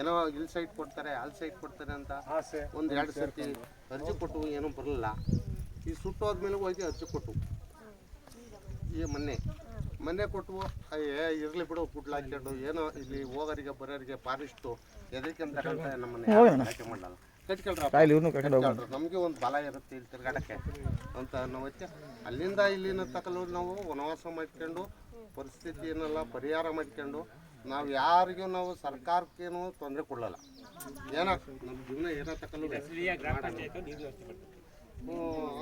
ಏನೋ ಇಲ್ಲಿ ಸೈಟ್ ಕೊಡ್ತಾರೆ ಅಲ್ಲಿ ಸೈಟ್ ಕೊಡ್ತಾರೆ ಅಂತ ಒಂದ್ ಎರಡು ಸರ್ತಿ ಅರ್ಜಿ ಕೊಟ್ಟು ಏನೂ ಬರಲಿಲ್ಲ. ಈ ಸುಟ್ಟು ಹೋದ್ಮೇಲೆ ಹೋಗಿ ಅರ್ಜಿ ಕೊಟ್ಟು. ಈ ಮೊನ್ನೆ. ಮೊನ್ನೆ ಕೊಟ್ಟು ಏ ಇರಲಿ ಬಿಡು ಗುಡ್ಲ ಹಾಕ್ಕೊಂಡು. ಏನೋ ಇಲ್ಲಿ ಹೋಗೋರಿಗೆ ಬರೋರಿಗೆ ಫಾರೆಸ್ಟು ಎದಕ್ಕೆ ಅಂತ ನಮ್ಮನ್ನ ಆಯ್ಕೆ ಮಾಡಲ್ಲ? ಕಟ್ಕೊಳ್ರಿ. ನಮಗೆ ಒಂದು ಬಲ ಇರುತ್ತೆ ಇಲ್ಲಿ ತಿರ್ಗಾಡಕ್ಕೆ ಅಂತ ನಾವತ್ತೆ ಅಲ್ಲಿಂದ ಇಲ್ಲಿನ ತಕಲು ನಾವು ವನವಾಸ ಮಾಡ್ಕೊಂಡು ಪರಿಸ್ಥಿತಿ ಏನಲ್ಲ ಪರಿಹಾರ ಮಾಡ್ಕೊಂಡು ನಾವು ಯಾರಿಗೂ ನಾವು ಸರ್ಕಾರಕ್ಕೇನು ತೊಂದರೆ ಕೊಡಲ್ಲ. ಏನೋ ನಮ್ಮ ಜೀವನ ಏನೋ ತಕಲು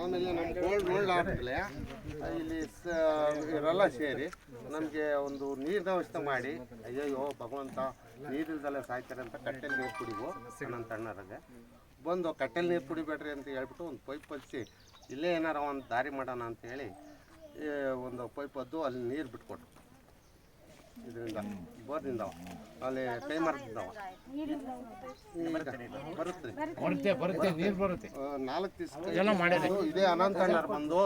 ಆಮೇಲೆ ನಮ್ಮ ಗೋಲ್ಡ್ ಗೋಲ್ಡ್ ಆದ್ಮೇಲೆ ಇಲ್ಲಿ ಸ ಇವರೆಲ್ಲ ಸೇರಿ ನಮಗೆ ಒಂದು ನೀರಿನ ವ್ಯವಸ್ಥೆ ಮಾಡಿ ಅಯ್ಯಯ್ಯೋ ಭಗವಂತ ನೀರಿಲ್ದಲ್ಲೇ ಸಾಯ್ತಾರೆ ಅಂತ ಕಟ್ಟೆಲ್ಲಿ ನೀರು ಕುಡಿವು ನನ್ನ ತಣ್ಣರಲ್ಲಿ ಬಂದು ಕಟ್ಟೆಲ್ಲಿ ನೀರು ಕುಡಿಬೇಡ್ರಿ ಅಂತ ಹೇಳ್ಬಿಟ್ಟು ಒಂದು ಪೈಪ್ ಹಚ್ಚಿ ಇಲ್ಲೇ ಏನಾರ ಒಂದು ದಾರಿ ಮಾಡೋಣ ಅಂತ ಹೇಳಿ ಒಂದು ಪೈಪ್ ಹದ್ದು ಅಲ್ಲಿ ನೀರು ಬಿಟ್ಕೊಟ್ರು. ಇದರಿಂದ ಬೋರ್ನಿಂದ ಅಲ್ಲಿ ಕೈ ಮರದಿಂದ ಬರುತ್ತೆ. ಬರುತ್ತೆ ಬರುತ್ತೆ ನೀರು ಬರುತ್ತೆ. ನಾಲ್ಕು ದಿವಸ ಇದೇ ಅನಂತಣ್ಣರು ಬಂದು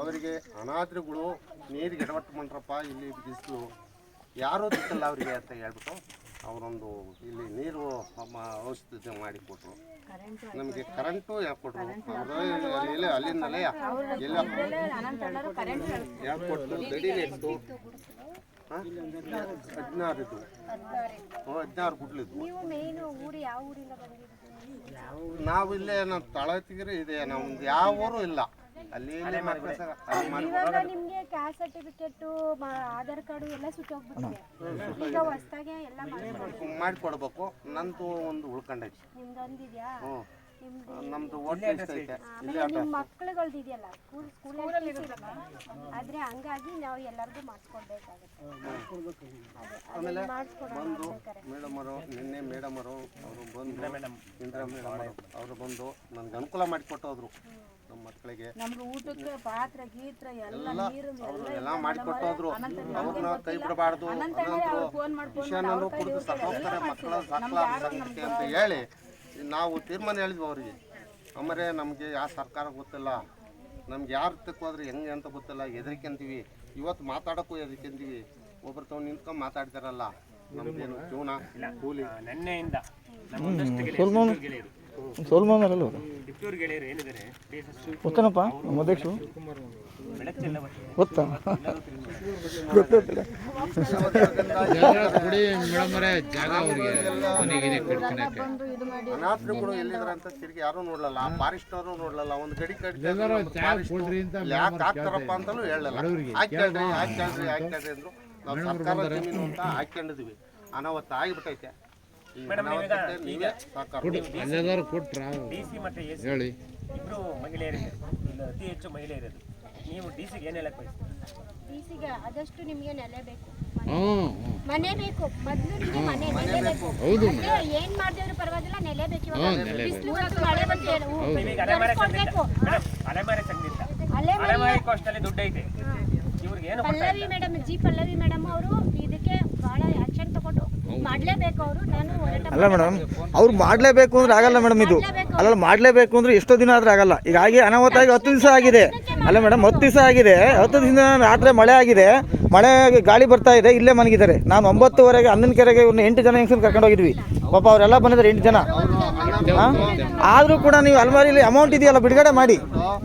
ಅವರಿಗೆ ಅನಾಥರುಗಳು ನೀರಿಗೆ ಎಡವಟ್ಟು ಮಾಡ್ರಪ್ಪ ಇಲ್ಲಿ ಬಿಸಿಲು. ಯಾರೂ ದಿಕ್ಕಲ್ಲ ಅವರಿಗೆ ಅಂತ ಹೇಳ್ಬಿಟ್ಟು ಅವರೊಂದು ಇಲ್ಲಿ ನೀರು ಔಷಧ ಔಷಧಿ ಮಾಡಿ ಕೊಟ್ಟರು ನಮಗೆ ಕರೆಂಟು ಯಾಕೆ ಕೊಟ್ರು ಅಲ್ಲಿಂದಲೇ ಎಲ್ಲ ಯಾಕೆ ಕೊಟ್ಟರು ದಡಿನೇ ಇತ್ತು. ಹದಿನಾರು ಇದು ಹದಿನಾರು ಗುಡ್ಲಿದ್ದು. ನೀವು ಮೇನ್ ಊರು ಯಾವ ಊರಿಂದ ಬಂದಿದ್ದೀರಿ ನಾವು ಇಲ್ಲೇ ನಾವು ತಳತಿಗಿರಿ ಇದೆ. ನಮ್ದು ಯಾವ ಊರು ಇಲ್ಲ. ಅಲ್ಲಿ ನಿಮಗೆ ಮಕ್ಳು ಸಹ- ಅಲ್ಲಿ ಮನೆ- ಇವಾಗ ನಿಮ್ಗೆ ಕ್ಯಾಸ್ಟ್ ಸರ್ಟಿಫಿಕೇಟ್ ಆಧಾರ್ ಕಾರ್ಡು ಎಲ್ಲ ಸುಟ್ಟೋಗ್ಬಿಟ್ಟಿದೆ ಈಗ ಹೊಸ್ದಾಗೆ ಎಲ್ಲ ಮಾಡ್ಕೊಡಿ ಮಾಡಿಕೊಡ್ಬೇಕು. ನಂದು ಒಂದು ಉಳ್ಕೊಂಡೈತಿ. ನಿಮ್ದೊಂದಿದ್ಯಾ? ಹ್ಞೂ ನಿಮ್ದು ಆಮೇಲೆ ನಿಮ್ಮ ಮಕ್ಕಳುಗಳ್ದು ಇದೆಯಲ್ಲ? ಸ್ಕೂಲ್ ಸ್ಕೂಲಲ್ಲಿ ಆದ್ರೆ ಹಂಗಾಗಿ ನಾವು ಎಲ್ಲರಿಗೂ ಮಾಡಿಸ್ಕೊಡ್ಬೇಕಾಗುತ್ತೆ. ಮಾಡಿಸ್ಕೊಡೋಣ ಬಂದು ಮೇಡಮ್ ಅವರು ನಿನ್ನೆ ಮೇಡಮ್ ಅವರು ಅವರು ಬಂದು ಇಂದ್ರ ಮೇಡಮ್. ಅವರು ಅವರು ಬಂದು ನನಗೆ ಅನುಕೂಲ ಮಾಡಿಕೊಟ್ಟೋದ್ರು ನಮ್ಮ ಮಕ್ಕಳಿಗೆ ನಮ್ಗೆ ಊಟಕ್ಕೆ ಪಾತ್ರೆ ಗೀತ್ರ ಎಲ್ಲ ಎಲ್ಲ ನೀರು ಅವರು ಎಲ್ಲ ಮಾಡಿಕೊಟ್ಟೋದ್ರು ಅವ್ರನ್ನ ಕೈ ಬಿಡಬಾರ್ದು. ಅನಂತರು ಫೋನ್ ವಿಷಯನೂ ಕುಡಿದು ಸತ್ತೋಗ್ತಾರೆ ಮಕ್ಕಳ ಸಾಕಲ ಅಂತ ಹೇಳಿ ನಾವು ತೀರ್ಮಾನ ಹೇಳಿದ್ವಿ ಅವರಿಗೆ. ಅಮ್ಮರೇ ನಮಗೆ ಯಾವ ಸರ್ಕಾರ ಗೊತ್ತಿಲ್ಲ. ನಮ್ಗೆ ಯಾರು ಹೋದ್ರೆ ಹೆಂಗೆ ಅಂತ ಗೊತ್ತಿಲ್ಲ. ಹೆದರಿಕೆಂತೀವಿ ಇವತ್ತು ಮಾತಾಡೋಕ್ಕೂ ಹೆದರಿಕೆಂತೀವಿ ಒಬ್ಬರು ತಗೊಂಡು ನಿಂತ್ಕೊಂಡು ಮಾತಾಡ್ತಾರಲ್ಲ. ನಮ್ದೇನು ಜೀವನ ಕೂಲಿ. ನಿನ್ನೆಯಿಂದ ಸೋಲ್ಮಾನ್ ಸೋಲ್ಮಾನ್ ಅಲ್ಲ ಗೊತ್ತೇನಪ್ಪ ನಮ್ಮ ಅಧ್ಯಕ್ಷರು ಗೊತ್ತಾ ಗೊತ್ತಿಲ್ಲ ಕೊಡಿ ಎಲ್ಲಿದ್ದಾರೆ ಅಂತ ತಿರುಗಿ ಯಾರು ನೋಡ್ಲಲ್ಲ ಫಾರೆಸ್ಟ್ನವರು ನೋಡ್ಲಲ್ಲ ಒಂದು ಗಡಿ ಯಾಕೆ ಹಾಕ್ತಾರಪ್ಪ ಅಂತಲೂ ಹೇಳಲ್ಲ ಅಂದ್ರು ನಾವು ಸರ್ಕಾರ ಜಮೀನು ಅಂತ ಹಾಕ್ಕೊಂಡಿದ್ವಿ ಅನಾವತ್ತ ಆಗಿಬಿಟ್ಟೈತೆ ಕೊಟ್ರ? ಡಿ ಸಿ ಮತ್ತೆ ಎಸ್ ಹೇಳಿ. ಮಹಿಳೆಯರಿದ್ದಾರೆ ಇಲ್ಲಿ ಅತಿ ಹೆಚ್ಚು ನೀವು ಡಿ ಸಿಗೆ ಬಯಸ್ತೀರಿ ಆದಷ್ಟು ನಿಮ್ಗೆ ನೆಲೆ ಬೇಕು. ಮನೆ ಬೇಕು. ಮೊದಲು ನಿಮ್ಗೆ ಮನೆ ನೆಲೆ ಬೇಕು. ಹೌದು ಏನ್ ಮಾಡಿದ್ರು ಪರವಾಗಿಲ್ಲ ನೆಲೆ ಬೇಕು ಇವಾಗ. ಹ್ಞೂ ನೆಲೆ ಬೇಕು. ಬಿಸ್ಲು ಮತ್ತು ಮಳೆ ಬಂದು ಹೇಳು. ನೀವೀಗ ಅಲೆಮಾರಿ ಸಂಘದಿಂದ ಕೊಡ್ಬೇಕು ಮೇಡಮ್ ಅಲೆಮಾರಿ ಸಂಘದಿಂದ ಅಲೆಮಾರಿ ಕೋಸ್ಟಲ್ಲಿ ದುಡ್ಡು ಐತೆ ಇವ್ರಿಗೆ ಏನು ಕೊಡ್ತಾ ಪಲ್ಲವಿ ಮೇಡಮ್ ಜಿ ಪಲ್ಲವಿ ಮೇಡಮ್ ಅವರು ಇದಕ್ಕೆ ಬಹಳ ಮಾಡ್ಲೇಬೇಕು ಅವರು ನಾನು ಹೋರಾಟ ಅಲ್ಲ ಮೇಡಮ್ ಅವ್ರು ಮಾಡಲೇಬೇಕು ಅಂದ್ರೆ ಆಗಲ್ಲ ಮೇಡಮ್ ಇದು. ಅಲ್ಲ ಮಾಡಲೇಬೇಕು ಅಂದ್ರೆ ಎಷ್ಟೋ ದಿನ ಆದ್ರೆ ಆಗಲ್ಲ. ಈಗ ಆಗಿ ಅನಾಹುತ ಆಗಿ ಹತ್ತು ದಿವಸ ಆಗಿದೆ. ಅಲ್ಲ ಮೇಡಮ್ ಹತ್ತು ದಿವಸ ಆಗಿದೆ. ಹತ್ತು ದಿನ ರಾತ್ರಿ ಮಳೆ ಆಗಿದೆ. ಮಳೆ ಗಾಳಿ ಬರ್ತಾ ಇದೆ ಇಲ್ಲೇ ಮನಗಿದ್ದಾರೆ ನಾನು ಒಂಬತ್ತುವರೆಗೆ ಹನ್ನೊಂದು ಕೆರೆಗೆ ಇವ್ರನ್ನ ಎಂಟು ಜನ ಹೆಂಗಸರು ಕರ್ಕೊಂಡು ಹೋಗಿದ್ವಿ. ಪಾಪ ಅವರೆಲ್ಲ ಬಂದಿದ್ದಾರೆ ಎಂಟು ಜನ. ಆದರೂ ಕೂಡ ನೀವು ಅಲ್ಮಾರಿಲಿ ಅಮೌಂಟ್ ಇದೆಯಲ್ಲ, ಬಿಡುಗಡೆ ಮಾಡಿ.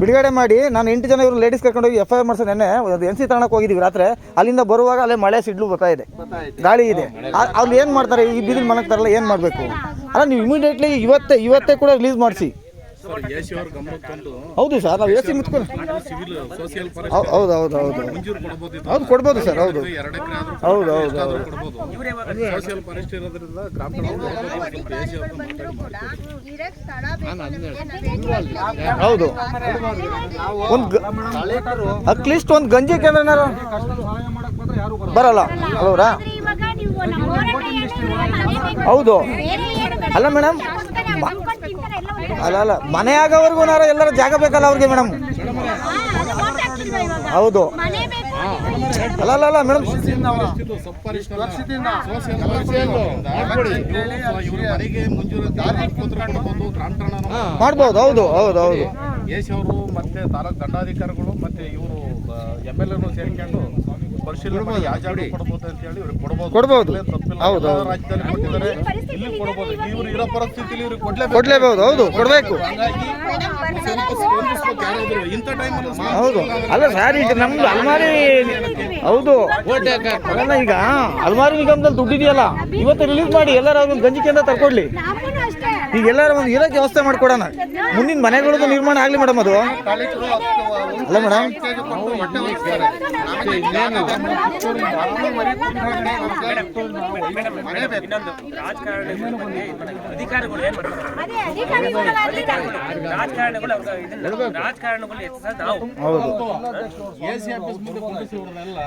ಬಿಡುಗಡೆ ಮಾಡಿ, ನಾನು ಎಂಟು ಜನ ಇವರು ಲೇಡೀಸ್ ಕರ್ಕೊಂಡು ಹೋಗಿ ಎಫ್ ಐ ಆರ್ ಮಾಡ್ಸೋ ನೆನ್ನೆ ಎನ್ ಸಿ ತಾಣಕ್ಕೆ ಹೋಗಿದ್ವಿ ರಾತ್ರಿ. ಅಲ್ಲಿಂದ ಬರುವಾಗ ಅಲ್ಲೇ ಮಳೆ ಸಿಡ್ಲು ಬರ್ತಾ ಇದೆ. ಗಾಳಿ ಇದೆ. ಅಲ್ಲಿ ಏನು ಮಾಡ್ತಾರೆ? ಈ ಬೀದಿಲಿ ಮನಗ್ತಾರಲ್ಲ ಏನು ಮಾಡಬೇಕು? ಅಲ್ಲ, ನೀವು ಇಮಿಡಿಯೇಟ್ಲಿ ಇವತ್ತೇ ಇವತ್ತೇ ಕೂಡ ರಿಲೀಸ್ ಮಾಡಿಸಿ. ಹೌದು ಸರ್ ನಾವು ಎ ಸಿ ಮುತ್ಕೊಂಡು ಹೌದು ಹೌದು ಹೌದು ಹೌದು. ಕೊಡ್ಬೋದು ಸರ್ ಹೌದು. ಎರಡು ಎಕರೆ ಆದ್ರೂ ಹೌದು ಹೌದು ಹೌದು. ಒಂದು ಅಟ್ಲೀಸ್ಟ್ ಒಂದು ಗಂಜಿ ಕೇಂದ್ರ ಬರಲ್ಲ. ಹೌದಾ. ಹೌದು ಅಲ್ಲ ಮೇಡಮ್. ಅಲ್ಲ ಅಲ್ಲ, ಮನೆ ಆಗೋವರೆಗೂ ಎಲ್ಲರ ಜಾಗ ಬೇಕಲ್ಲ ಅವ್ರಿಗೆ ಮೇಡಮ್? ಹೌದು. ಅಲ್ಲ ಅಲ್ಲ ಅಲ್ಲ, ಮೇಡಮ್. ಮಾಡ್ಬೋದು, ಹೌದು ಹೌದು ಹೌದು. ಮತ್ತೆ ತಾಲೂಕ್ ದಂಡಾಧಿಕಾರಿಗಳು ಮತ್ತೆ ಇವರು ಎಂ ಎಲ್ ಎನು ಸೇರ್ಕೊಂಡು ಪರಿಶೀಲನೆ ಮಾಡಿ ಯಾವ ಜಾಗ ಕೊಡ್ಬೋದು ಅಂತ ಹೇಳಿ ಇವ್ರಿಗೆ ಕೊಡ್ಬೋದು. ಕೊಡ್ಬೋದು. ತಪ್ಪಿಲ್ಲ. ಹೌದು, ಎಲ್ಲ ಹೌದು. ರಾಜ್ಯದಲ್ಲಿ ಕೊಟ್ಟಿದ್ದಾರೆ. ಇಲ್ಲಿ ಕೊಡ್ಬೋದು. ಇವ್ರು ಇರೋ ಪರಿಸ್ಥಿತಿಲಿ ಇವ್ರಿಗೆ ಕೊಡ್ಲೇಬೇಕು. ಕೊಡ್ಲೇಬಹುದು ಹೌದು ಕೊಡಬೇಕು. ಇಂಥ ಟೈಮಲ್ಲಿ ಹೌದು. ಅಲ್ಲ ಸರ್ ಈಗ ನಮ್ದು ಅಲ್ಮಾರಿ ಹೌದು. ಅಲ್ಲ ಈಗ ಅಲ್ಮಾರಿ ನಿಗಮದಲ್ಲಿ ದುಡ್ಡಿದೆಯಲ್ಲ? ಇವತ್ತು ರಿಲೀಸ್ ಮಾಡಿ ಎಲ್ಲರೂ ಗಂಜಿಕೆಯಿಂದ ತರ್ಕೊಡ್ಲಿ. ನಮ್ಮನ್ನು ಅಷ್ಟೇ ಈಗ ಎಲ್ಲರೂ ಒಂದು ಇರೋಕ್ಕೆ ವ್ಯವಸ್ಥೆ ಮಾಡ್ಕೊಡೋಣ. ಮುಂದಿನ ಮನೆಗಳದ್ದು ನಿರ್ಮಾಣ ಆಗಲಿ ಮೇಡಮ್ ಅದು. ಅಲ್ಲ ಮೇಡಮ್.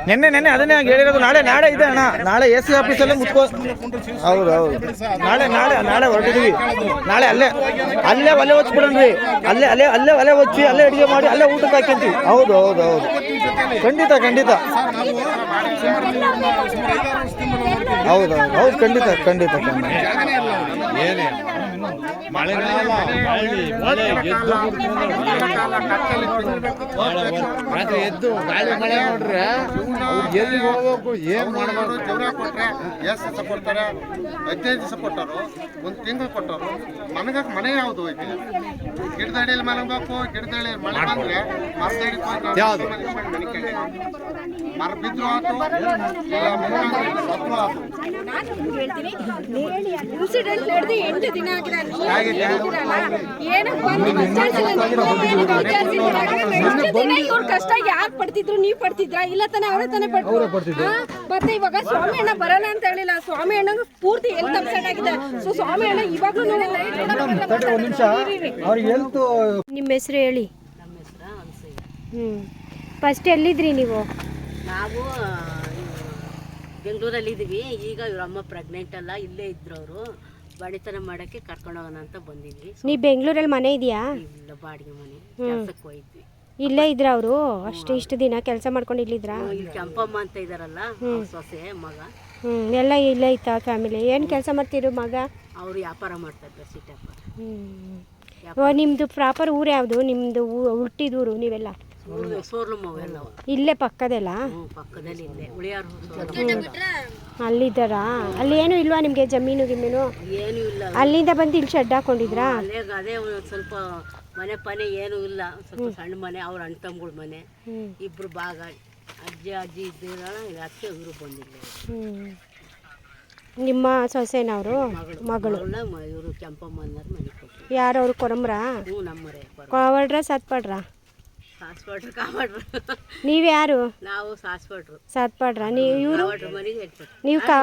ನಿನ್ನೆ, ನೆನ್ನೆ ಅದನ್ನೇ ಹೇಳಿರೋದು. ನಾಳೆ ನಾಳೆ ಇದೆ ಅಣ್ಣ. ನಾಳೆ ಎ ಸಿ ಆಫೀಸಲ್ಲೇ ಮುಚ್ಕೋ ಹೌದು ಹೌದು. ನಾಳೆ ನಾಳೆ ನಾಳೆ ಹೊರಟಿದೀವಿ ನಾಳೆ ಅಲ್ಲೇ ಅಲ್ಲೇ ಒಲೆ ಹೊಚ್ಬಿಡಣ್ರಿ ಅಲ್ಲೇ ಅಲ್ಲೇ ಅಲ್ಲೇ ಒಲೆ ಹೊಚ್ಚಿ ಅಲ್ಲೇ ಅಡುಗೆ ಮಾಡಿ ಅಲ್ಲೇ ಊಟಕ್ಕೆ ಹಾಕ್ಯಂತೀವಿ ಹೌದು ಹೌದು ಹೌದು. ಖಂಡಿತ ಖಂಡಿತ. ಹೌದು ಹೌದು ಹೌದು ಖಂಡಿತ ಖಂಡಿತ ಖಂಡಿತ. ಏನೇ ಮಳೆಗಾಲ ಮಳೆ ಮಳೆ ಎದ್ದು ರಾತ್ರಿ ಎದ್ದು ಗಾಳಿ ಮಳೆ ನೋಡ್ರೆ ಎಲ್ಲಿಗೆ ಹೋಗ್ಬೇಕು ಏನು ಮಾಡ್ಬೇಕು? ಜೀವನ ಕೊಟ್ರೆ ಎಷ್ಟು ದಿವಸ ಕೊಡ್ತಾರೆ ಹದಿನೈದು ದಿವಸ ಕೊಟ್ಟರು ಒಂದು ತಿಂಗಳು ಕೊಟ್ಟರು ನನಗೆ ಮನೆ ಯಾವುದು ಐತಿ? ಗಿಡದಡಿಯಲ್ಲಿ ಮಲಗಬೇಕು ಗಿಡದಡಿ ಮಳೆ ಬಂದ್ರೆ ಮರದಡಿ ಯಾವ್ದು? ಮರ ಬಿದ್ರು ಆತು ಸತ್ವ ಆತು. ಇವ್ರ ಕಷ್ಟ ಯಾರ್ ಪಡ್ತಿದ್ರು ನೀವ್ ಪಡ್ತಿದ್ರಾ? ಇಲ್ಲ ತಾನೆ ಅವರೇ ತಾನೇ ಪಡ್ತಿದ್ರು. ಹಾ? ಮತ್ತೆ ಇವಾಗ ಸ್ವಾಮಿ ಅಣ್ಣ ಬರಲ್ಲ ಅಂತ ಹೇಳಿಲ್ಲ. ಸ್ವಾಮಿ ಅಣ್ಣ ಪೂರ್ತಿ ಹೆಲ್ತ್ ಅಪ್ಸೆಟ್ ಆಗಿದೆ. ಸೊ ಸ್ವಾಮಿ ಅಣ್ಣ ಇವಾಗ್ಲೂ ಅವ್ರಿಗೆ ಹೆಲ್ತ್ ನಿಮ್ಮ ಹೆಸರು ಹೇಳಿ. ಹ್ಮ್. ಫಸ್ಟ್ ಎಲ್ಲಿದ್ರಿ ನೀವು? ನಾವು ಬೆಂಗಳೂರಲ್ಲಿ ಇದೀವಿ ಈಗ ಇವ್ರ ಅಮ್ಮ ಪ್ರೆಗ್ನೆಂಟ್ ಅಲ್ಲ ಇಲ್ಲೇ ಇದ್ರು ಅವರು. ಬಡಿತನ ಮಾಡಕ್ಕೆ ಕರ್ಕೊಂಡು ಹೋಗೋಣ ಅಂತ ಬಂದಿದ್ವಿ. ನೀ ಬೆಂಗಳೂರಲ್ಲಿ ಮನೆ ಇದೆಯಾ? ಇಲ್ಲ ಬಾಡಿಗೆ ಮನೆ. ಕೆಲಸಕ್ಕೆ ಹೋಗಿದ್ವಿ. ಇಲ್ಲೇ ಇದ್ರ ಅವರು? ಅಷ್ಟು ಇಷ್ಟು ದಿನ ಕೆಲಸ ಮಾಡ್ಕೊಂಡು ಇಲ್ಲಿದ್ರ? ಇಲ್ಲಿ ಕೆಂಪಮ್ಮ ಅಂತ ಇದಾರಲ್ಲ ಅವ್ರ ಸೊಸೆ ಮಗ. ಹ್ಞೂ ಎಲ್ಲ ಇಲ್ಲೇ ಇತ್ತ ಫ್ಯಾಮಿಲಿ? ಏನು ಕೆಲಸ ಮಾಡ್ತಿರು ಮಗ? ಅವರು ವ್ಯಾಪಾರ ಮಾಡ್ತಾ ಇದ್ದಾರೆ ಸಿಟಿ ವ್ಯಾಪಾರ. ಹ್ಞೂ ನಿಮ್ಮದು ಪ್ರಾಪರ್ ಊರು ಯಾವುದು? ನಿಮ್ಮದು ಹುಟ್ಟಿದೂರು ನೀವೆಲ್ಲ ಊರು ನೀವೆಲ್ಲ? ಅವೆಲ್ಲವ ಇಲ್ಲೇ ಪಕ್ಕದಲ್ಲ? ಹ್ಞೂ ಪಕ್ಕದಲ್ಲಿ ಇಲ್ಲೇ ಉಳಿಯಾರು ಅಲ್ಲಿದ್ದಾರಾ? ಅಲ್ಲಿ ಏನು ಇಲ್ವಾ ನಿಮಗೆ ಜಮೀನು ಗಿಮೀನು? ಏನೂ ಇಲ್ಲ. ಅಲ್ಲಿಂದ ಬಂದು ಇಲ್ಲಿ ಶೆಡ್ ಹಾಕೊಂಡಿದ್ರಾ? ಅಲ್ಲೇ ಅದೇ ಸ್ವಲ್ಪ ಮನೆ ಪನೆ ಏನು ಇಲ್ಲ. ಸ್ವಲ್ಪ ಸಣ್ಣ ಮನೆ ಅವ್ರ ಅಣ್ಣ ತಮ್ಮಗಳ ಮನೆ ಇಬ್ರು ಭಾಗ. ಅಜ್ಜಿ ಅಜ್ಜಿ ಇದ್ದಿರಲ್ಲ ಅದಕ್ಕೆ ಇವರು ಬಂದಿಲ್ಲ ನಿಮ್ಮ ಸೊಸೆನವರು? ಮಗಳು. ಇವರು ಕೆಂಪಮ್ಮ ಅನ್ನೋರು ಮನೆ ಕೊಟ್ಟರು ಯಾರು ಅವ್ರು ಕೊರಂಬ್ರಾ ಹ್ಞೂ ನಮ್ಮರೆ ಕೊಳವಡ್ರ ಸತ್ಪಡ್ರ? ಸಾಸ್ಪಟ್ರು ಕಾಪಾಡ್ರು. ನೀವು ಯಾರು ನಾವು ಸಾಸ್ಪಟ್ರು ಸಾತ್ಪಾಡ್ರ? ನೀವು ಇವರು? ಕಾವಾಡ್ರು ಮನೆಗೆ ಇಟ್ಬಿಟ್ರು ನೀವು ಕಾ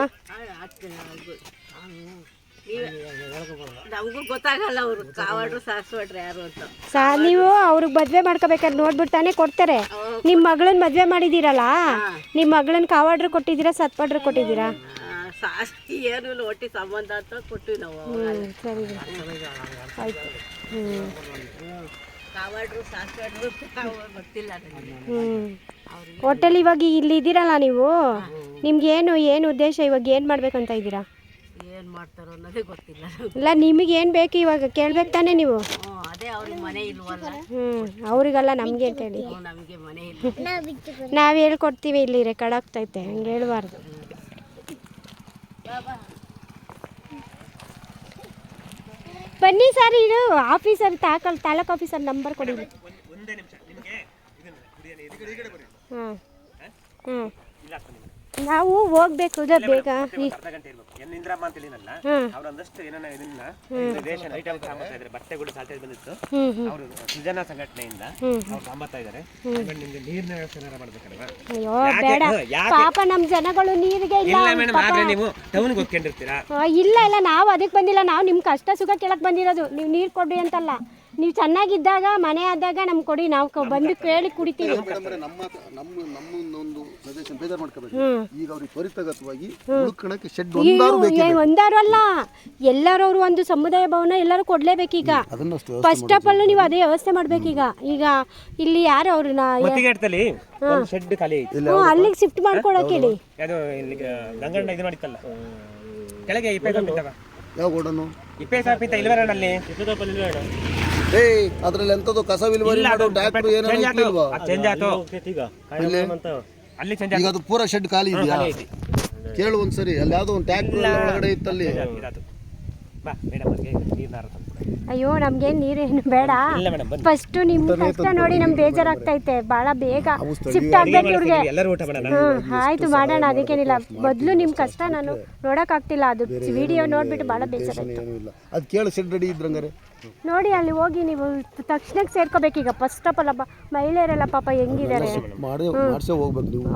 ನಮಗೂ. ಗೊತ್ತಾಗಲ್ಲ ಅವರು ಕಾವಾಡ್ರು ಸಾಸ್ಪಟ್ರು ಯಾರು ಅಂತ. ಸಾ ನೀವು ಅವ್ರಿಗೆ ಮದುವೆ ಮಾಡ್ಕೋಬೇಕಾದ್ರೆ ನೋಡ್ಬಿಟ್ಟು ತಾನೇ ಕೊಡ್ತಾರೆ ನಿಮ್ಮ ಮಗಳನ್ನ ಮದುವೆ ಮಾಡಿದ್ದೀರಲ್ಲ? ನಿಮ್ಮ ಮಗಳನ್ನ ಕಾವಾಡ್ರು ಕೊಟ್ಟಿದ್ದೀರಾ ಸತ್ಪಾಡ್ರು ಕೊಟ್ಟಿದ್ದೀರಾ? ಆ, ಸಾಸ್ ಏನು ಇಲ್ಲ ಒಟ್ಟಿ ಸಂಬಂಧ ಅಂತ ಕೊಟ್ಟಿವಿ ನಾವು. ಹ್ಞೂ ಸರಿ. ಆಯ್ತು. ಹ್ಞೂ ಒಟ್ಟಲ್ಲಿ ಇವಾಗ ಇಲ್ಲಿ ಇದ್ದೀರಲ್ಲ ನೀವು? ನಿಮ್ಗೆ ಏನು ಏನು ಉದ್ದೇಶ ಇವಾಗ ಏನು ಮಾಡ್ಬೇಕಂತ ಇದ್ದೀರಾ? ಏನು ಮಾಡ್ತಾರೋ ಅನ್ನೋದೇ ಗೊತ್ತಿಲ್ಲ ಇಲ್ಲ ನಿಮಗೆ ಏನು ಬೇಕು ಇವಾಗ? ಕೇಳ್ಬೇಕು ತಾನೇ ನೀವು? ಹ್ಞೂ ಅದೇ ಅವ್ರಿಗೆ ಮನೆ ಇಲ್ವಲ್ಲ. ಹ್ಞೂ ಅವರಿಗಲ್ಲ ನಮಗೆ ಅಂತ ಹೇಳಿ. ನಮಗೆ ಮನೆ ಇಲ್ಲ. ನಾವು ಹೇಳ್ಕೊಡ್ತೀವಿ ಇಲ್ಲಿ ರೆಕಾರ್ಡ್ ಆಗ್ತೈತೆ ಹಂಗೆ ಹೇಳ್ಬಾರ್ದು. ಬನ್ನಿ ಸರ್ ಇದು ಆಫೀಸರ್ ತಾಕಲ್ ತಾಲೂಕ್ ಆಫೀಸರ್ ನಂಬರ್ ಕೊಡಿ. ಒಂದೇ ನಿಮಿಷ ನಿಮಗೆ ಹಾಂ? ಹ್ಞೂ. ನಾವು ಹೋಗ್ಬೇಕು ಬೇಗ. ಅಂತ ಹೇಳಿನಲ್ಲ. ಅವ್ರು ಒಂದಷ್ಟು ಇದನ್ನ ಐಟಮ್ ಇದ್ದಾರೆ ಬಟ್ಟೆಗಳು ಬಂದಿತ್ತು. ಅವರು ಸೃಜನಾ ಸಂಘಟನೆಯಿಂದ. ಅವ್ರು ಇದ್ದಾರೆ ನಿಮ್ಗೆ ನೀರಿನ ವ್ಯವಸ್ಥೆ ಮಾಡ್ಬೇಕಲ್ವಾ? ಪಾಪ ನಮ್ಮ ಜನಗಳು ನೀರಿಗೆ ಇಲ್ಲ ಇಲ್ಲ ಮೇಡಮ್ ಪಾಪ. ಆದ್ರೆ ನೀವು ಟೌನ್ಗೆ ಹೋಗ್ಕೊಂಡಿರ್ತೀರಾ? ಆ, ಇಲ್ಲ ಇಲ್ಲ ನಾವು ಅದಕ್ಕೆ ಬಂದಿಲ್ಲ. ನಾವು ನಿಮ್ ಕಷ್ಟ ಸುಖ ಕೇಳಕ್ ಬಂದಿರೋದು. ನೀವು ನೀರ್ ಕೊಡಿ ಅಂತಲ್ಲ. ನೀವು ಚೆನ್ನಾಗಿದ್ದಾಗ ಮನೆ ಆದಾಗ ನಮ್ಗೆ ಕೊಡಿ. ನಾವು ಬಂದು ಕೇಳಿ ಕುಡಿತೀವಿ. ನಮ್ಮ ಸಜೆಷನ್ ಬೇಜಾರು ಮಾಡ್ಕೋಬೇಕು ಈಗ ಅವ್ರಿಗೆ ತ್ವರಿತಗತವಾಗಿ ಉಳ್ಕೊಳಕ್ಕೆ ಶೆಡ್ ಅಯ್ಯೋ, ಒಂದಾರು ಬೇಕೇ ಏ, ಒಂದಾರು ಅಲ್ಲ. ಎಲ್ಲರವರು ಒಂದು ಸಮುದಾಯ ಭವನ ಎಲ್ಲರೂ ಕೊಡ್ಲೇಬೇಕೀಗ ಅದನ್ನಷ್ಟು ಫಸ್ಟ್ ಆಫ್ ಆಲ್ ನೀವು ಅದೇ ವ್ಯವಸ್ಥೆ ಮಾಡ್ಬೇಕೀಗ. ಈಗ ಇಲ್ಲಿ ಯಾರು ಅವ್ರನ್ನ ಮತ್ತಿಗೆಟ್ಟಲ್ಲಿ ಶೆಡ್ ಖಾಲಿ ಐತಿ. ಹ್ಞೂ ಅಲ್ಲಿಗೆ ಶಿಫ್ಟ್ ಮಾಡ್ಕೊಳಕ್ಕೆ ಹೇಳಿ. ಅದು ಇಲ್ಲಿ ಗಂಗಣ್ಣ ಇದು ಮಾಡಿತ್ತಲ್ಲ? ಕೆಳಗೆ ಇಪ್ಪೆ ಸಾಪ್ ಇತ್ತವ ಯಾವ ಗೋಡನು? ಇಪ್ಪೆ ಸಾಪ್ ಇತ್ತ ಇಲ್ವರಲ್ಲಿ ಏ ಅದ್ರಲ್ಲಿ ಎಂತದ್ದು ಕಸ ವಿಲ್ವರಿ ಮಾಡೋ ಡಾಕ್ಟರ್ ಏನೋ ಇಲ್ವಾ ಚೇಂಜ್ ಆಯ್ತು. ಅಲ್ಲಿ ಚೇಂಜ್ ಈಗ ಅದು ಪೂರಾ ಶೆಡ್ ಖಾಲಿ ಇದೆಯಾ? ಕೇಳು ಒಂದ್ಸರಿ ಅಲ್ಲಿ ಯಾವುದೋ ಒಂದು ಟ್ಯಾಂಕ್ ಒಳಗಡೆ ಇತ್ತಲ್ಲಿ. ಬಾ ಮೇಡಮ್ ಅವ್ರಿಗೆ ನೀರು ನಾರ ತಂದ್ಕೊಡು. ಅಯ್ಯೋ ನಮ್ಗೇನ್ ನೀರೇನು ಬೇಡ. ಫಸ್ಟ್ ನಿಮ್ ಕಷ್ಟ ನೋಡಿ ನಮ್ಗೆ ಬೇಜಾರಾಗ್ತೈತೆ ಬಹಳ ಬೇಗ ಶಿಫ್ಟ್ ಆಗ್ಬೇಕು ಇವ್ರಿಗೆ. ಆಯ್ತು ಮಾಡೋಣ ಅದಕ್ಕೇನಿಲ್ಲ. ಮೊದ್ಲು ನಿಮ್ ಕಷ್ಟ ನಾನು ನೋಡಕ್ ಆಗ್ತಿಲ್ಲ ಅದು ವಿಡಿಯೋ ನೋಡ್ಬಿಟ್ಟು ಬಹಳ ಬೇಜಾರಾಯ್ತು. ಅದು ಕೇಳು ಇದ್ರಂಗಾರೆ ನೋಡಿ ಅಲ್ಲಿ ಹೋಗಿ ನೀವು ತಕ್ಷಣಕ್ಕೆ ಸೇರ್ಕೋಬೇಕೀಗ. ಫಸ್ಟ್ ಆಫ್ ಆಲ್ ಮಹಿಳೆಯರೆಲ್ಲ ಪಾಪ ಹೆಂಗಿದ್ದಾರೆ? ಮಾಡಿ ಮಾಡಿಸೇ ಹೋಗ್ಬೇಕು ನೀವು.